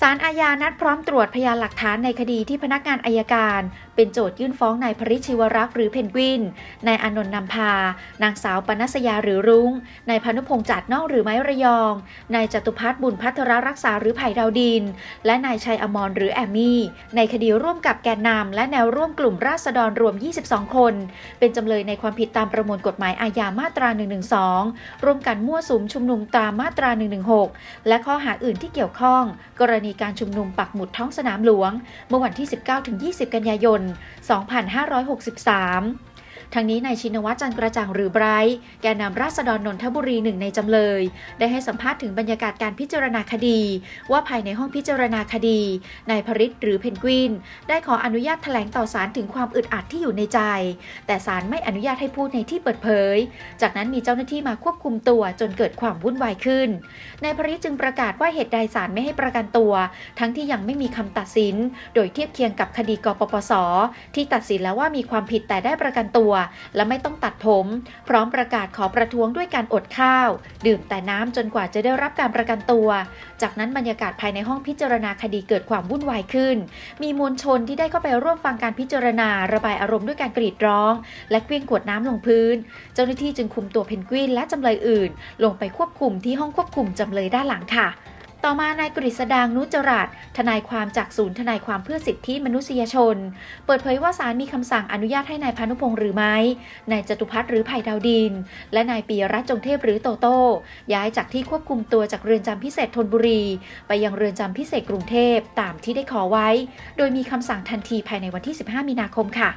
ศาลอาญานัดพร้อมตรวจพยานหลักฐานในคดีที่พนักงานอายการ เป็นโจทยื่นฟ้องนายพริชิวรักษ์หรือเพนกวิน นายอนนท์นำพา นางสาวปนัสยาหรือรุง้ง นายพานุพงษ์จัดนอกหรือไม้ระยอง นายจตุพัฒน์บุญพัทรรักษาหรือไผ่ดาวดิน และนายชัยอมรหรือแอมมี่ ในคดีร่วมกับแกนนำและแนวร่วมกลุ่มราษฎรรวม 22 คน เป็นจำเลยในความผิดตามประมวลกฎหมายอาญามาตรา 112 ร่วมกันมั่วสุมชุมนุมตามมาตรา 116 และข้อหาอื่นที่เกี่ยวข้อง กรณีีการชุมนุมปักหมุดท้องสนามหลวง เมื่อวันที่ 19-20 กันยายน 2563 ทั้งนี้นายชินวัตรจันกระจ่างหรือไบรท์แกนนำราษฎรนนทบุรีหนึ่งในจำเลย ได้ให้สัมภาษณ์ถึงบรรยากาศการพิจารณาคดี ว่าภายในห้องพิจารณาคดีนายพริตหรือเพนกวิน ได้ขออนุญาตแถลงต่อศาลถึงความอึดอัดที่อยู่ในใจ แต่ศาลไม่อนุญาตให้พูดในที่เปิดเผย จากนั้นมีเจ้าหน้าที่มาควบคุมตัวจนเกิดความวุ่นวายขึ้นนายพริตจึงประกาศว่าเหตุใดศาลไม่ให้ประกันตัว ทั้งที่ยังไม่มีคำตัดสิน โดยเทียบเคียงกับคดีกปปส ที่ตัดสินแล้วว่ามีความผิดแต่ได้ประกันตัวและไม่ต้องตัดผม พร้อมประกาศขอประท้วงด้วยการอดข้าว ดื่มแต่น้ำจนกว่าจะได้รับการประกันตัว จากนั้นบรรยากาศภายในห้องพิจารณาคดีเกิดความวุ่นวายขึ้น มีมวลชนที่ได้เข้าไปร่วมฟังการพิจารณา ระบายอารมณ์ด้วยการกรีดร้อง และเคลื่องขวดน้ำลงพื้น เจ้าหน้าที่จึงคุมตัวเพนกวินและจำเลยอื่น ลงไปควบคุมที่ห้องควบคุมจำเลยด้านหลังค่ะ ต่อมานายกฤษดางนุจรัตน์ทนายความจากศูนย์ทนายความเพื่อสิทธิมนุษยชน เปิดเผยว่าศาลมีคำสั่งอนุญาตให้นายพานุพงษ์หรือไม่นายจตุพัฒน์หรือไผ่ดาวดิน และนายปียรัตน์จงเทพหรือโตโต้ย้ายจากที่ควบคุมตัวจากเรือนจำพิเศษธนบุรี ไปยังเรือนจำพิเศษกรุงเทพตามที่ได้ขอไว้ โดยมีคำสั่งทันทีภายในวันที่ 15 มีนาคมค่ะ